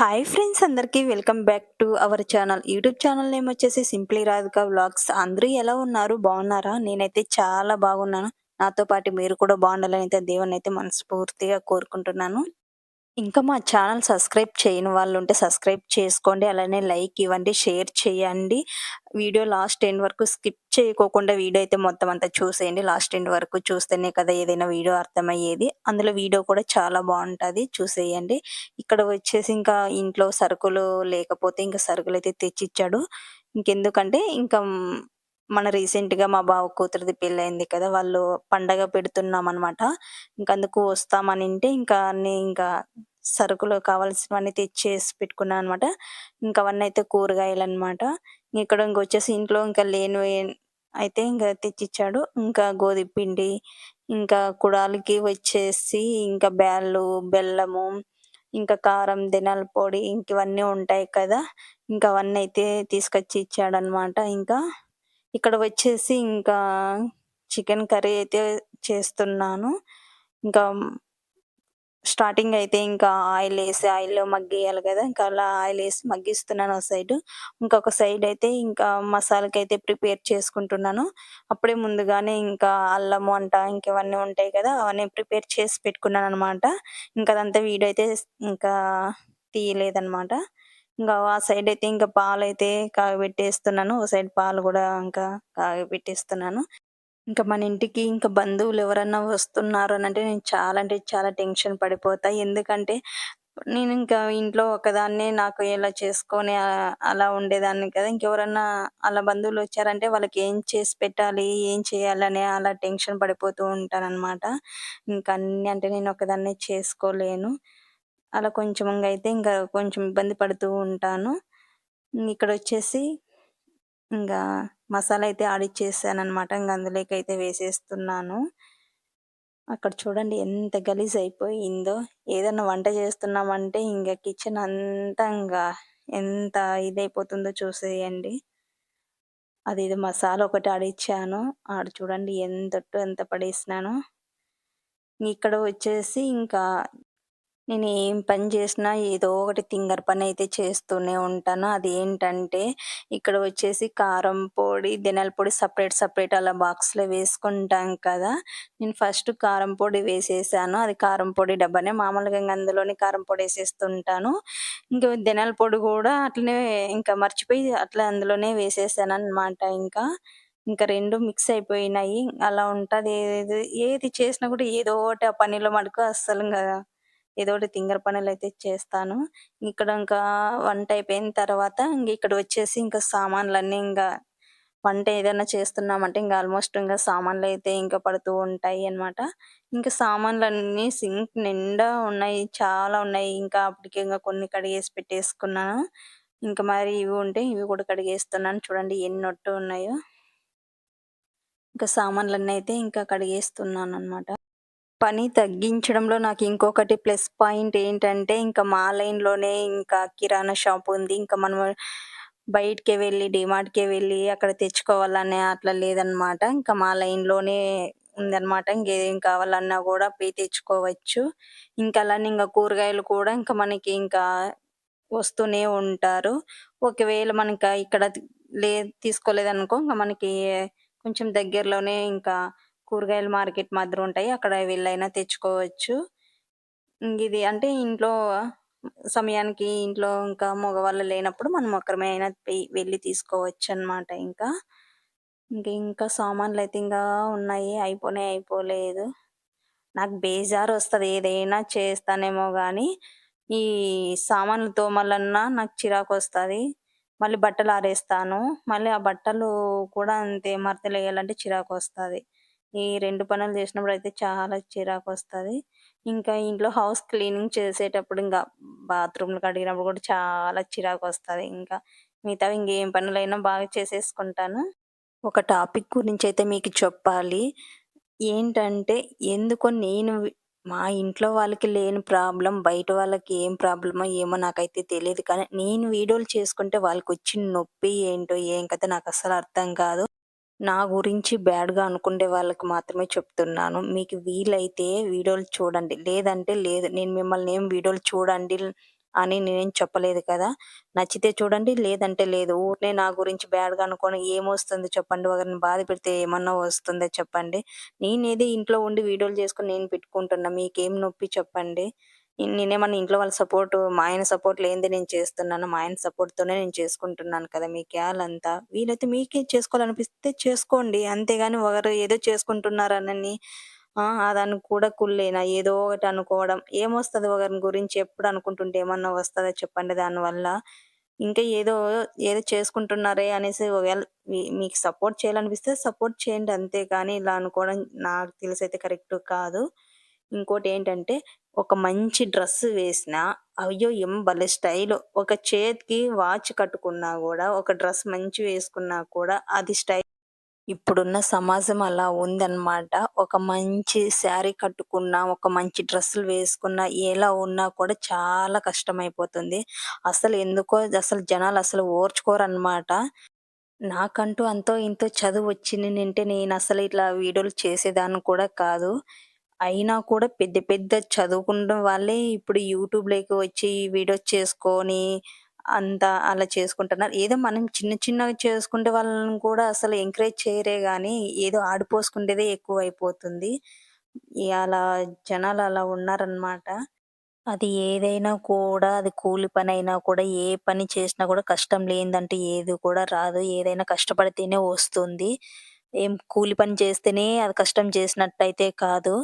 Hi friends అందరికీ welcome back to our channel YouTube channel name వచ్చేసి simply Radhika vlogs అందరూ ఎలా ఉన్నారు? బాగున్నారా? నేనైతే చాలా బాగున్నాను. నాతో పాటు మీరు కూడా బాగుండాలని అయితే దేవుని అయితే మనస్ఫూర్తిగా కోరుకుంటున్నాను. ఇంకా మా ఛానల్ సబ్స్క్రైబ్ చేయని వాళ్ళు ఉంటే సబ్స్క్రైబ్ చేసుకోండి అలానే లైక్ ఇవ్వండి షేర్ చేయండి. వీడియో లాస్ట్ ఎండ్ వరకు స్కిప్ చేయకోకుండా వీడియో అయితే మొత్తం అంతా చూసేయండి. లాస్ట్ ఎండ్ వరకు చూస్తేనే కదా ఏదైనా వీడియో అర్థమయ్యేది. అందులో వీడియో కూడా చాలా బాగుంటుంది చూసేయండి. ఇక్కడ వచ్చేసి ఇంకా ఇంట్లో సరుకులు లేకపోతే ఇంకా సరుకులు అయితే తెచ్చిచ్చాడు. ఇంకెందుకంటే ఇంకా మన రీసెంట్గా మా బావ కూతురిది పెళ్ళయింది కదా వాళ్ళు పండగ పెడుతున్నాం అనమాట ఇంకా అందుకు వస్తామని అంటే ఇంకా అన్ని ఇంకా సరుకులు కావాల్సినవన్నీ తెచ్చేసి పెట్టుకున్నాను అనమాట ఇంకా అవన్నీ అయితే కూరగాయలు అనమాట ఇక్కడ ఇంకొచ్చేసి ఇంట్లో ఇంకా లేను అయితే ఇంకా తెచ్చిచ్చాడు. ఇంకా గోధుమ పిండి ఇంకా కుడాలకి వచ్చేసి ఇంకా బ్యాళ్ళు బెల్లము ఇంకా కారం దినాల పొడి ఇంక ఇవన్నీ ఉంటాయి కదా. ఇంకా అవన్నీ అయితే తీసుకొచ్చి ఇచ్చాడు అనమాట ఇంకా ఇక్కడ వచ్చేసి ఇంకా చికెన్ కర్రీ అయితే చేస్తున్నాను. ఇంకా స్టార్టింగ్ అయితే ఇంకా ఆయిల్ వేసి ఆయిల్లో మగ్గేయాలి కదా. ఇంకా అలా ఆయిల్ వేసి మగ్గిస్తున్నాను ఒక సైడ్. ఇంకొక సైడ్ అయితే ఇంకా మసాలాకి అయితే ప్రిపేర్ చేసుకుంటున్నాను. అప్పుడే ముందుగానే ఇంకా అల్లము అంట ఇంకవన్నీ ఉంటాయి కదా అవన్నీ ప్రిపేర్ చేసి పెట్టుకున్నాను అనమాట ఇంకా అదంతా వీడియో అయితే ఇంకా తీయలేదనమాట ఇంకా ఆ సైడ్ అయితే ఇంకా పాలు అయితే కాగబెట్టేస్తున్నాను. ఓ సైడ్ పాలు కూడా ఇంకా కాగబెట్టేస్తున్నాను. ఇంకా మన ఇంటికి ఇంకా బంధువులు ఎవరన్నా వస్తున్నారు అని అంటే నేను చాలా అంటే చాలా టెన్షన్ పడిపోతా. ఎందుకంటే నేను ఇంకా ఇంట్లో ఒకదాన్నే నాకు ఎలా చేసుకొని అలా ఉండేదాన్ని కదా. ఇంకెవరన్నా అలా బంధువులు వచ్చారంటే వాళ్ళకి ఏం చేసి పెట్టాలి ఏం చేయాలని అలా టెన్షన్ పడిపోతూ ఉంటాను అనమాట ఇంకా అన్ని అంటే నేను ఒకదాన్నే చేసుకోలేను. అలా కొంచెం అయితే ఇంకా కొంచెం ఇబ్బంది పడుతూ ఉంటాను. ఇక్కడ వచ్చేసి ఇంకా మసాలా అయితే ఆడిచ్చేసాను అనమాట ఇంకా అందులోకి అయితే వేసేస్తున్నాను. అక్కడ చూడండి ఎంత గలీజ్ అయిపోయిందో. ఏదన్నా వంట చేస్తున్నామంటే ఇంకా కిచెన్ అంతా ఇంకా ఎంత ఇదైపోతుందో చూసేయండి. అది ఇది మసాలా ఒకటి ఆడిచ్చాను ఆడ చూడండి ఎంత ఎంత పడేసినాను. ఇక్కడ వచ్చేసి ఇంకా నేను ఏం పని చేసినా ఏదో ఒకటి తింగర్ పని అయితే చేస్తూనే ఉంటాను. అది ఏంటంటే ఇక్కడ వచ్చేసి కారం పొడి ధనియాల పొడి సపరేట్ సపరేట్ అలా బాక్స్లో వేసుకుంటాం కదా. నేను ఫస్ట్ కారం పొడి వేసేసాను. అది కారం పొడి డబ్బానే మామూలుగా ఇంకా అందులోనే కారం పొడి వేసేస్తుంటాను. ఇంకా ధనియాల పొడి కూడా అట్లనే ఇంకా మర్చిపోయి అట్లా అందులోనే వేసేసాను అనమాట ఇంకా. ఇంకా రెండు మిక్స్ అయిపోయినాయి. అలా ఉంటది. ఏది ఏది చేసినా కూడా ఏదో ఒకటి ఆ పనిలో మటుకు అస్సలు కదా ఏదో ఒకటి తింగర పనులు అయితే చేస్తాను. ఇక్కడ ఇంకా వంట అయిపోయిన తర్వాత ఇంక ఇక్కడ వచ్చేసి ఇంకా సామాన్లన్నీ ఇంకా వంట ఏదైనా చేస్తున్నామంటే ఇంకా ఆల్మోస్ట్ ఇంకా సామాన్లు అయితే ఇంకా పడుతూ ఉంటాయి అన్నమాట. ఇంకా సామాన్లన్నీ సింక్ నిండా ఉన్నాయి చాలా ఉన్నాయి. ఇంకా అప్పటికి ఇంకా కొన్ని కడిగేసి పెట్టేసుకున్నాను. ఇంకా మరి ఇవి ఉంటే ఇవి కూడా కడిగేస్తున్నాను. చూడండి ఎన్ని ఒట్టు ఉన్నాయో. ఇంకా సామాన్లన్నీ అయితే ఇంకా కడిగేస్తున్నాను అన్నమాట పని తగ్గించడంలో నాకు ఇంకొకటి ప్లస్ పాయింట్ ఏంటంటే ఇంకా మా లైన్‌లోనే ఇంకా కిరాణా షాప్ ఉంది. ఇంకా మనం బయటికి వెళ్ళి డీమార్ట్‌కి వెళ్ళి అక్కడ తెచ్చుకోవాలనే అట్లా లేదనమాట. ఇంకా మా లైన్‌లోనే ఉందనమాట. ఇంకేం కావాలన్నా కూడా పోయి తెచ్చుకోవచ్చు. ఇంకా అలానే ఇంకా కూరగాయలు కూడా ఇంకా మనకి ఇంకా వస్తూనే ఉంటారు. ఒకవేళ మనకి ఇక్కడ లే తీసుకోలేదనుకో ఇంకా మనకి కొంచెం దగ్గరలోనే ఇంకా కూరగాయల మార్కెట్ మాదిరి ఉంటాయి. అక్కడ వెళ్ళైనా తెచ్చుకోవచ్చు. ఇది అంటే ఇంట్లో సమయానికి ఇంట్లో ఇంకా మగవాళ్ళు లేనప్పుడు మనం ఒక్కరమైనా అయినా వెళ్ళి తీసుకోవచ్చు అన్నమాట ఇంకా. ఇంకా ఇంకా సామాన్లు అయితే ఇంకా ఉన్నాయి. అయిపోనే అయిపోలేదు. నాకు బేజారు వస్తుంది. ఏదైనా చేస్తానేమో కానీ ఈ సామాన్లు తోమాలన్నా నాకు చిరాకు వస్తుంది. మళ్ళీ బట్టలు ఆరేస్తాను. మళ్ళీ ఆ బట్టలు కూడా అంతే మడతలు వేయాలంటే చిరాకు వస్తుంది. ఈ రెండు పనులు చేసినప్పుడు అయితే చాలా చిరాకు వస్తది. ఇంకా ఇంట్లో హౌస్ క్లీనింగ్ చేసేటప్పుడు ఇంకా బాత్రూమ్లు కడిగినప్పుడు కూడా చాలా చిరాకు వస్తుంది. ఇంకా మిగతావి ఇంకేం పనులైనా బాగా చేసేసుకుంటాను. ఒక టాపిక్ గురించి అయితే మీకు చెప్పాలి. ఏంటంటే ఎందుకో నేను మా ఇంట్లో వాళ్ళకి లేని ప్రాబ్లం బయట వాళ్ళకి ఏం ప్రాబ్లమో ఏమో నాకైతే తెలియదు కానీ నేను వీడియోలు చేసుకుంటే వాళ్ళకి వచ్చిన నొప్పి ఏంటో ఏం కథ నాకు అసలు అర్థం కాదు. నా గురించి బ్యాడ్గా అనుకునే వాళ్ళకి మాత్రమే చెప్తున్నాను మీకు వీలైతే వీడియోలు చూడండి లేదంటే లేదు నేను మిమ్మల్ని ఏం వీడియోలు చూడండి అని నేనేం చెప్పలేదు కదా! నచ్చితే చూడండి లేదంటే లేదు. ఊరినే నా గురించి బ్యాడ్‌గా అనుకోని ఏమొస్తుంది చెప్పండి? ఒకరిని బాధ పెడితే ఏమన్నా వస్తుందో చెప్పండి? నేనేది ఇంట్లో ఉండి వీడియోలు చేసుకొని నేను పెట్టుకుంటున్నా. మీకేం నొప్పి చెప్పండి? నేనేమన్నా ఇంట్లో వాళ్ళ సపోర్ట్ మా ఆయన సపోర్ట్ లేనిదే నేను చేస్తున్నాను. మా ఆయన సపోర్ట్‌తోనే నేను చేసుకుంటున్నాను కదా! మీకేలంతా. వీలైతే మీకే చేసుకోవాలనిపిస్తే చేసుకోండి. అంతేగాని ఒకరు ఏదో చేసుకుంటున్నారనని ఆ! కూడా కుళ్ళేనా? ఏదో ఒకటి అనుకోవడం. ఏమొస్తుంది ఒకరిని గురించి ఎప్పుడు అనుకుంటుంటే ఏమన్నా వస్తుందో చెప్పండి దానివల్ల? ఇంకా ఏదో, ఏదో చేసుకుంటున్నారే అనేసి ఒకవేళ మీకు సపోర్ట్ చేయాలనిపిస్తే సపోర్ట్ చేయండి అంతే కానీ ఇలా అనుకోవడం నాకు తెలిసి అయితే కరెక్ట్ కాదు. ఇంకోటి ఏంటంటే ఒక మంచి డ్రెస్ వేసినా అయ్యో! ఏం భలే స్టైల్ ఒక చేతికి వాచ్ కట్టుకున్నా కూడా ఒక డ్రెస్ మంచి వేసుకున్నా కూడా అది స్టైల్ ఇప్పుడున్న సమాజం అలా ఉందన్నమాట. ఒక మంచి శారీ కట్టుకున్నా, ఒక మంచి డ్రెస్సులు వేసుకున్నా, ఎలా ఉన్నా కూడా చాలా కష్టమైపోతుంది. అసలు ఎందుకో అసలు జనాలు అసలు ఓర్చుకోరన్నమాట నాకంటూ అంతో ఇంతో నేను అసలు ఇట్లా వీడియోలు చేసేదాన్ని కూడా కాదు. అయినా కూడా పెద్ద పెద్ద చదువుకున్న వాళ్ళే ఇప్పుడు యూట్యూబ్‌లోకి వచ్చి వీడియోస్ చేసుకొని అంతా అలా చేసుకుంటున్నారు. ఏదో మనం చిన్న చిన్నగా చేసుకుంటే వాళ్ళని కూడా అసలు ఎంకరేజ్ చేయరే గానీ, ఏదో ఆడిపోసుకుండేదే ఎక్కువైపోతుంది. ఇగ అలా జనాలు అలా ఉన్నారనమాట. అది ఏదైనా కూడా అది కూలి పనైనా కూడా ఏ పని చేసినా కూడా కష్టం లేనిదంటూ ఏది కూడా రాదు. ఏదైనా కష్టపడితేనే వస్తుంది. ఏం కూలి పని చేస్తేనే అది కష్టం చేసినట్టయితే కాదు.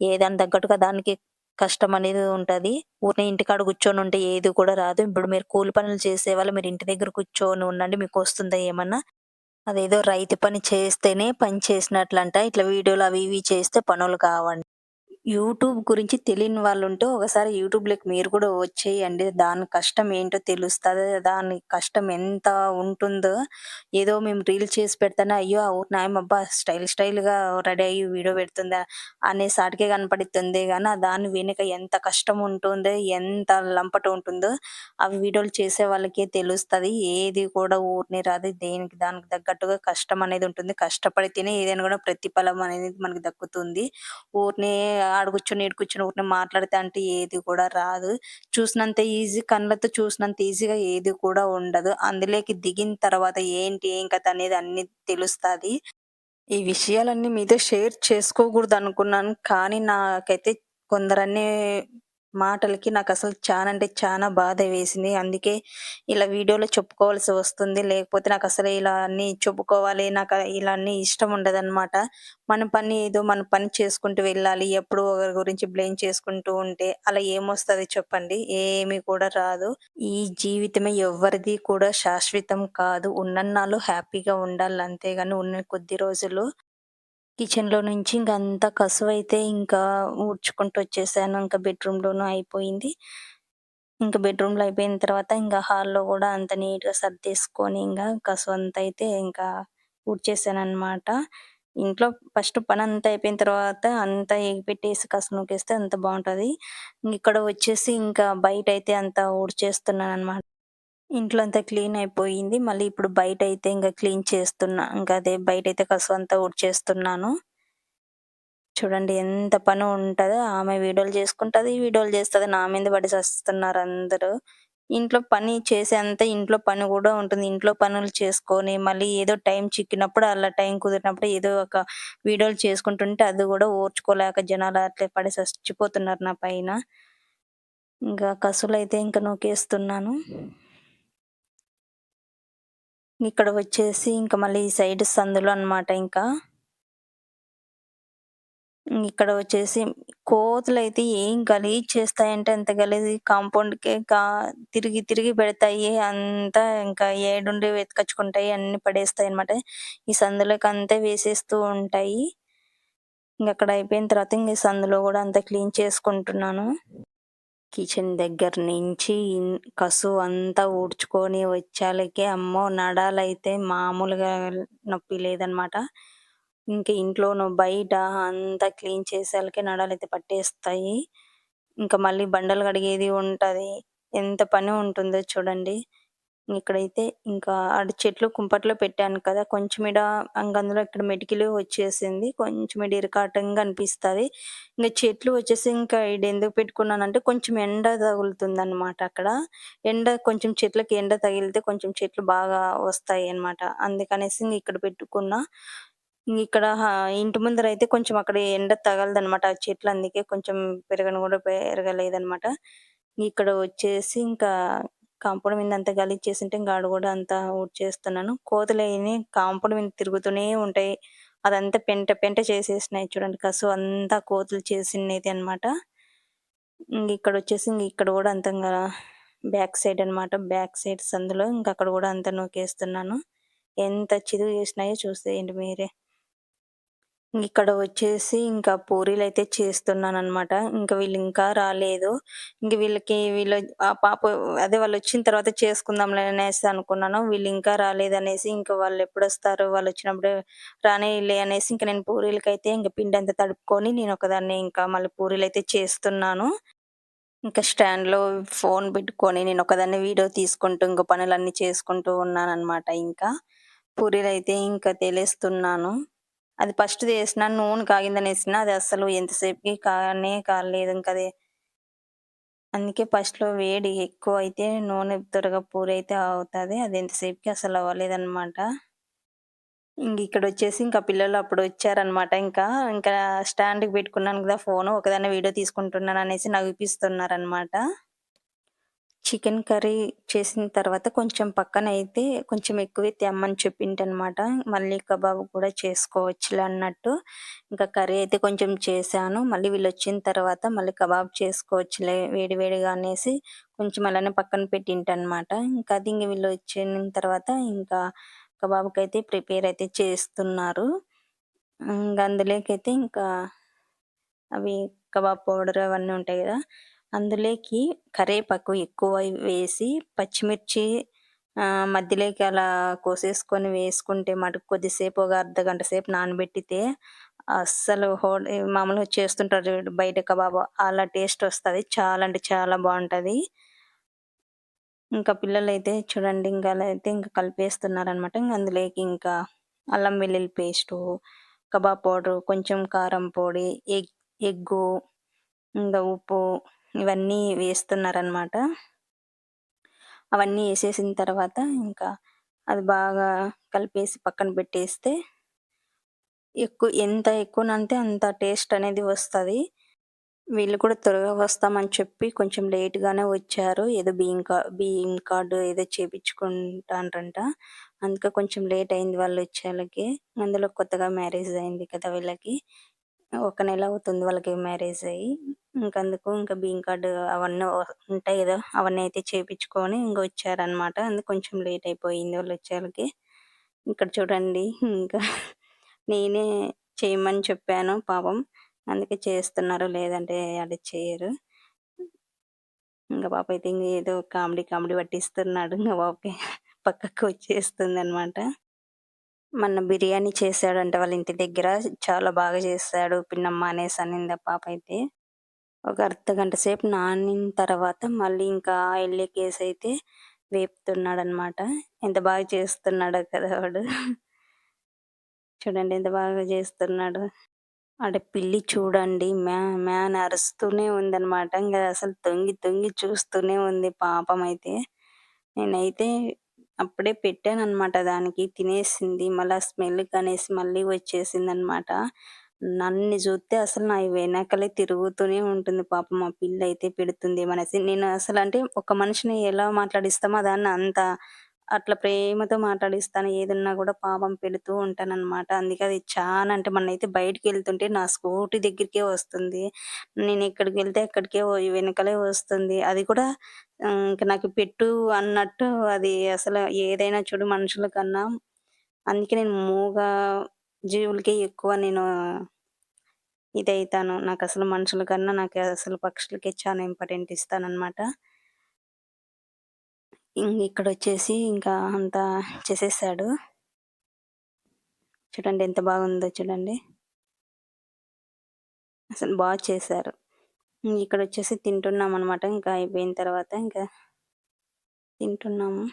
ఏ దానికి తగ్గట్టుగా దానికి కష్టం అనేది ఉంటది. ఊరినే ఇంటికాడ కూర్చొని ఉంటే ఏది కూడా రాదు. ఇప్పుడు మీరు కూలి పనులు చేసే వాళ్ళు మీరు ఇంటి దగ్గర కూర్చొని ఉండండి. మీకు వస్తుందా ఏమన్నా? అదేదో రైతు పని చేస్తేనే పని చేసినట్లంట. ఇట్లా వీడియోలు అవి ఇవి చేస్తే పనులు కావండి యూట్యూబ్ గురించి తెలియని వాళ్ళు ఉంటే ఒకసారి యూట్యూబ్‌లోకి మీరు కూడా వచ్చేయండి. దాని కష్టం ఏంటో తెలుస్తుంది దాని కష్టం ఎంత ఉంటుందో, ఏదో మేము రీల్ చేసి పెడతానే అయ్యో! నాయమ్మ అబ్బా! స్టైల్ స్టైల్‌గా రెడీ అయ్యి వీడియో పెడుతుందా అనే సాటికే కనపడుతుందే కానీ దాని వెనుక ఎంత కష్టం ఉంటుందో, ఎంత లంపట ఉంటుందో అవి వీడియోలు చేసే వాళ్ళకే తెలుస్తుంది ఏది కూడా ఊరినే రాదు. దేనికి దానికి తగ్గట్టుగా కష్టం అనేది ఉంటుంది. కష్టపడితేనే ఏదైనా కూడా ప్రతిఫలం అనేది మనకి దక్కుతుంది. ఊరినే ఆడ కూర్చొని, ఈడ కూర్చొని ఊరినే మాట్లాడితే అంటే ఏది కూడా రాదు. చూసినంత ఈజీ కళ్ళతో చూసినంత ఈజీగా ఏది కూడా ఉండదు. అందులోకి దిగిన తర్వాత ఏంటి, ఏం కథ అనేది అన్ని తెలుస్తుంది ఈ విషయాలన్నీ మీతో షేర్ చేసుకోకూడదు అనుకున్నాను కానీ నాకైతే కొందరన్నీ మాటలకి నాకు అసలు చాలా అంటే చాలా బాధ వేసింది. అందుకే ఇలా వీడియోలో చెప్పుకోవాల్సి వస్తుంది. లేకపోతే నాకు అసలు ఇలా అన్నీ చెప్పుకోవాలి, నాకు ఇలా అన్నీ ఇష్టం ఉండదనమాట. మన పని ఏదో మన పని చేసుకుంటూ వెళ్ళాలి. ఎప్పుడు ఒకరి గురించి బ్లేమ్ చేసుకుంటూ ఉంటే అలా ఏమొస్తుంది చెప్పండి? ఏమీ కూడా రాదు. ఈ జీవితమే ఎవరిది కూడా శాశ్వతం కాదు. ఉన్నన్నాళ్ళు హ్యాపీగా ఉండాలి అంతేగాని ఉన్న కొద్ది రోజులు కిచెన్‌లో నుంచి ఇంక అంతా అయితే ఇంకా ఊడ్చుకుంటూ వచ్చేసాను. ఇంకా బెడ్‌రూమ్‌లోనూ అయిపోయింది. ఇంకా బెడ్‌రూమ్‌లో అయిపోయిన తర్వాత ఇంకా హాల్‌లో కూడా అంత నీట్‌గా సర్దేసుకొని ఇంగ కసువంతా అయితే ఇంకా ఊడ్చేసాను అనమాట ఇంట్లో ఫస్ట్ పని అంతా అయిపోయిన తర్వాత అంతా ఎగిపెట్టేసి కసు నూకేస్తే అంత బాగుంటుంది ఇక్కడ వచ్చేసి ఇంకా బయట అయితే అంతా ఊడ్చేస్తున్నాననమాట. ఇంట్లో అంతా క్లీన్ అయిపోయింది. మళ్ళీ ఇప్పుడు బయటైతే ఇంక క్లీన్ చేస్తున్నా. ఇంక అదే బయటైతే కసువంతా ఊడ్చేస్తున్నాను. చూడండి ఎంత పని ఉంటదో. ఆమె వీడియోలు చేసుకుంటది, వీడియోలు చేస్తది. నా మీద పడి సస్తున్నారు అందరూ. ఇంట్లో పని చేసేంత ఇంట్లో పని గూడా ఉంటుంది. ఇంట్లో పనులు చేసుకొని మళ్ళీ ఏదో టైం చిక్కినప్పుడు అలా టైం కుదిరినప్పుడు ఏదో ఒక వీడియోలు చేసుకుంటుంటే అది గూడా ఓర్చుకోలేక జనాలు అట్లే పడి సచ్చిపోతున్నారు నా పైన. ఇంకా కసులైతే ఇంక నూకేస్తున్నాను. ఇక్కడ వచ్చేసి ఇంకా మళ్ళీ ఈ సైడ్ సందులు అన్నమాట ఇంకా. ఇక్కడ వచ్చేసి కోతులు అయితే ఏం గలీజ్ చేస్తాయంటే అంత గలీజ్ కాంపౌండ్‌కే కా తిరిగి తిరిగి పెడతాయి. అంతా ఇంకా ఏడుండి వెతకచ్చుకుంటాయి. పడేస్తాయి అన్నమాట ఈ సందులకు అంతా వేసేస్తూ ఉంటాయి. ఇంక అక్కడ అయిపోయిన తర్వాత ఇంక సందులో కూడా అంతా క్లీన్ చేసుకుంటున్నాను. కిచెన్ దగ్గర నుంచి కసు అంతా ఊడ్చుకొని వచ్చాలకే అమ్మో! నడాలైతే మామూలుగా నొప్పి లేదనమాట. ఇంక ఇంట్లోనూ బయట అంతా క్లీన్ చేసేలకే నడాలైతే పట్టేస్తాయి. ఇంకా మళ్ళీ బండలు కడిగేది ఉంటది. ఎంత పని ఉంటుందో చూడండి. ఇక్కడైతే ఇంకా ఆడ చెట్లు కుంపట్లో పెట్టాను కదా కొంచెం ఈడ అంగందులో అందులో ఇక్కడ మెటికిలు వచ్చేసింది. కొంచెం ఇడ ఇరకాటంగా అనిపిస్తది. ఇంకా చెట్లు వచ్చేసి ఇంకా ఈడ ఎందుకు పెట్టుకున్నానంటే కొంచెం ఎండ తగులుతుంది అనమాట అక్కడ. ఎండ కొంచెం చెట్లకి ఎండ తగిలితే కొంచెం చెట్లు బాగా వస్తాయి అన్నమాట అందుకనేసి ఇక్కడ పెట్టుకున్నా. ఇక్కడ ఇంటి ముందర అయితే కొంచెం అక్కడ ఎండ తగలదనమాట ఆ చెట్లు అందుకే కొంచెం పెరగను కూడా పెరగలేదనమాట ఇక్కడ వచ్చేసి ఇంకా కాంపౌండ్ మీద అంతా గలీజ్ చేసింటే ఇంకా ఆడ కూడా అంతా ఊడ్చేస్తున్నాను. కోతులైని కాంపౌండ్ మీద తిరుగుతూనే ఉంటాయి. అదంతా పెంట పెంట చేసేసినాయి చూడండి. కసు అంతా కోతులు చేసినది అన్నమాట. ఇక్కడ వచ్చేసి ఇక్కడ కూడా అంతంగా బ్యాక్ సైడ్ అన్నమాట. బ్యాక్ సైడ్ సందులో ఇంకా అక్కడ కూడా అంతా నూకేస్తున్నాను. ఎంత చిదువు చేసినాయో చూసేయండి మీరే. ఇక్కడ వచ్చేసి ఇంకా పూరీలు అయితే చేస్తున్నాను అనమాట ఇంకా వీళ్ళు ఇంకా రాలేదు. ఇంక వీళ్ళకి వీళ్ళు ఆ పాప అదే వాళ్ళు వచ్చిన తర్వాత చేసుకుందాంలే అనేసి అనుకున్నాను. వీళ్ళు ఇంకా రాలేదు అనేసి ఇంకా వాళ్ళు ఎప్పుడు వస్తారు వాళ్ళు వచ్చినప్పుడు రానేలే అనేసి ఇంకా నేను పూరీలకి అయితే ఇంకా పిండి అంతా తడుపుకొని నేను ఒకదాన్ని ఇంకా మళ్ళీ పూరీలు అయితే చేస్తున్నాను. ఇంకా స్టాండ్లో ఫోన్ పెట్టుకొని నేను ఒకదాన్ని వీడియో తీసుకుంటూ ఇంకా పనులన్నీ చేసుకుంటూ ఉన్నాను అనమాట ఇంకా పూరీలు అయితే ఇంకా తెలిస్తున్నాను అది ఫస్ట్ వేసిన నూనె కాగిందని వేసిన అది అసలు ఎంతసేపుకి కానే కాలేదు. ఇంకా అది అందుకే ఫస్ట్లో వేడి ఎక్కువ అయితే నూనె త్వరగా పూరి అయితే అవుతుంది. అది ఎంతసేపుకి అసలు అవ్వలేదన్నమాట. ఇంక ఇక్కడ వచ్చేసి ఇంకా పిల్లలు అప్పుడు వచ్చారనమాట ఇంకా ఇంకా స్టాండ్కి పెట్టుకున్నాను కదా ఫోన్ ఒకదాన్ని వీడియో తీసుకుంటున్నాను అనేసి నవ్విపిస్తున్నారనమాట చికెన్ కర్రీ చేసిన తర్వాత కొంచెం పక్కన అయితే కొంచెం ఎక్కువే తెమ్మని చెప్పింటనమాట మళ్ళీ కబాబ్ కూడా చేసుకోవచ్చులే అన్నట్టు. ఇంకా కర్రీ అయితే కొంచెం చేశాను. మళ్ళీ వీళ్ళు వచ్చిన తర్వాత మళ్ళీ కబాబ్ చేసుకోవచ్చులే వేడి వేడిగా అనేసి కొంచెం అలానే పక్కన పెట్టింటనమాట ఇంకా అది ఇంక వీళ్ళు వచ్చిన తర్వాత ఇంకా కబాబ్కి అయితే ప్రిపేర్ అయితే చేస్తున్నారు. ఇంకా అందులోకైతే ఇంకా అవి కబాబ్ పౌడర్ అవన్నీ ఉంటాయి కదా అందులోకి కరివేపాకు ఎక్కువ వేసి పచ్చిమిర్చి మధ్యలోకి అలా కోసేసుకొని వేసుకుంటే మటుకు కొద్దిసేపు ఒక అర్ధ గంట సేపు నానబెట్టితే అస్సలు హోట మామూలుగా చేస్తుంటారు బయట కబాబ్ అలా టేస్ట్ వస్తుంది. చాలా అంటే చాలా బాగుంటుంది. ఇంకా పిల్లలు అయితే చూడండి ఇంకా అలా అయితే ఇంకా కలిపేస్తున్నారు అనమాట ఇంకా అందులోకి ఇంకా అల్లం వెల్లుల్లి పేస్టు కబాబ్ పౌడరు కొంచెం కారం పొడి ఎగ్ ఎగ్గు ఇంకా ఉప్పు ఇవన్నీ వేస్తున్నారనమాట అవన్నీ వేసేసిన తర్వాత ఇంకా అది బాగా కలిపేసి పక్కన పెట్టేస్తే ఎక్కువ ఎంత ఎక్కువనంటే అంత టేస్ట్ అనేది వస్తుంది. వీళ్ళు కూడా త్వరగా వస్తామని చెప్పి కొంచెం లేట్గానే వచ్చారు. ఏదో బియ్యం కా బియ్యం కార్డు ఏదో చేపించుకుంటారంట అందుకే కొంచెం లేట్ అయింది వాళ్ళు వచ్చేళ్ళకి. అందులో కొత్తగా మ్యారేజ్ అయింది కదా వీళ్ళకి. ఒక నెల అవుతుంది వాళ్ళకి మ్యారేజ్ అయ్యి. ఇంకందుకు ఇంకా బీమ్ కార్డు అవన్నీ ఉంటాయి కదా అవన్నీ అయితే చేపించుకొని ఇంకా వచ్చారనమాట అందుకు కొంచెం లేట్ అయిపోయింది వాళ్ళు వచ్చేళ్ళకి ఇక్కడ చూడండి ఇంకా నేనే చేయమని చెప్పాను పాపం. అందుకే చేస్తున్నారు లేదంటే అది చేయరు. ఇంకా పాప అయితే ఏదో కామెడీ కామెడీ పట్టిస్తున్నాడు. ఇంకా పాపకి పక్కకు వచ్చేస్తుంది అనమాట మొన్న బిర్యానీ చేశాడంట వాళ్ళ ఇంటి దగ్గర. చాలా బాగా చేశాడు పిన్నమ్మ అనేసి అనింది పాప అయితే. ఒక అర్ధ గంట సేపు నానిన తర్వాత మళ్ళీ ఇంకా ఆయిల్ కేసు అయితే వేపుతున్నాడు అనమాట ఎంత బాగా చేస్తున్నాడు కదా వాడు. చూడండి ఎంత బాగా చేస్తున్నాడు. ఆడ పిల్లి చూడండి. మ్యా మ్యాన్ అరుస్తూనే ఉందన్నమాట. ఇంకా అసలు తొంగి తొంగి చూస్తూనే ఉంది పాపం అయితే. నేనైతే అప్పుడే పెట్టాను అనమాట దానికి. తినేసింది మళ్ళీ స్మెల్ కనేసి మళ్ళీ వచ్చేసింది అనమాట నన్ను చూస్తే అసలు నా వెనకలే తిరుగుతూనే ఉంటుంది పాపం. మా పిల్ల అయితే పెడుతుంది మనసి నేను అసలు అంటే ఒక మనిషిని ఎలా మాట్లాడిస్తామో దాన్ని అంత అట్లా ప్రేమతో మాట్లాడిస్తాను. ఏదన్నా కూడా పాపం పెడుతూ ఉంటానన్నమాట. అందుకే అది చాలా అంటే మన అయితే బయటికి వెళ్తుంటే నా స్కూటీ దగ్గరికే వస్తుంది. నేను ఎక్కడికి వెళ్తే అక్కడికే వెనకలే వస్తుంది. అది కూడా ఇంకా నాకు పెట్టు అన్నట్టు అది అసలు ఏదైనా చూడు మనుషుల కన్నా అందుకే నేను మూగ జీవులకే ఎక్కువ నేను ఇదైతాను. నాకు అసలు మనుషుల కన్నా నాకు అసలు పక్షులకే చాలా ఇంపార్టెంట్ ఇస్తానన్నమాట. ఇక్కడ వచ్చేసి ఇంకా అంతా చేసేసాడు. చూడండి ఎంత బాగుందో చూడండి. అసలు బాగా చేశారు. ఇక్కడ వచ్చేసి తింటున్నాం అనమాట ఇంకా అయిపోయిన తర్వాత ఇంకా తింటున్నాము.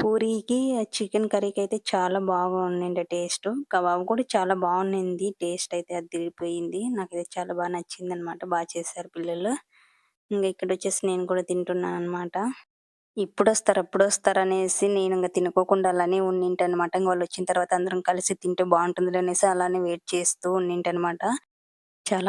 పూరీకి చికెన్ కర్రీకి అయితే చాలా బాగుండిండే టేస్ట్. కబాబ్ కూడా చాలా బాగుండింది. టేస్ట్ అయితే అదిరిపోయింది నాకైతే చాలా బాగా నచ్చింది అనమాట బాగా చేశారు పిల్లలు. ఇంకా ఇక్కడ వచ్చేసి నేను కూడా తింటున్నాను అనమాట ఇప్పుడు వస్తారు అప్పుడు వస్తారు అనేసి నేను ఇంకా తినుకోకుండా అలానే ఉండింటి అనమాట వాళ్ళు వచ్చిన తర్వాత అందరం కలిసి తింటే బాగుంటుంది అనేసి అలానే వెయిట్ చేస్తూ ఉండింటి అనమాట చాలా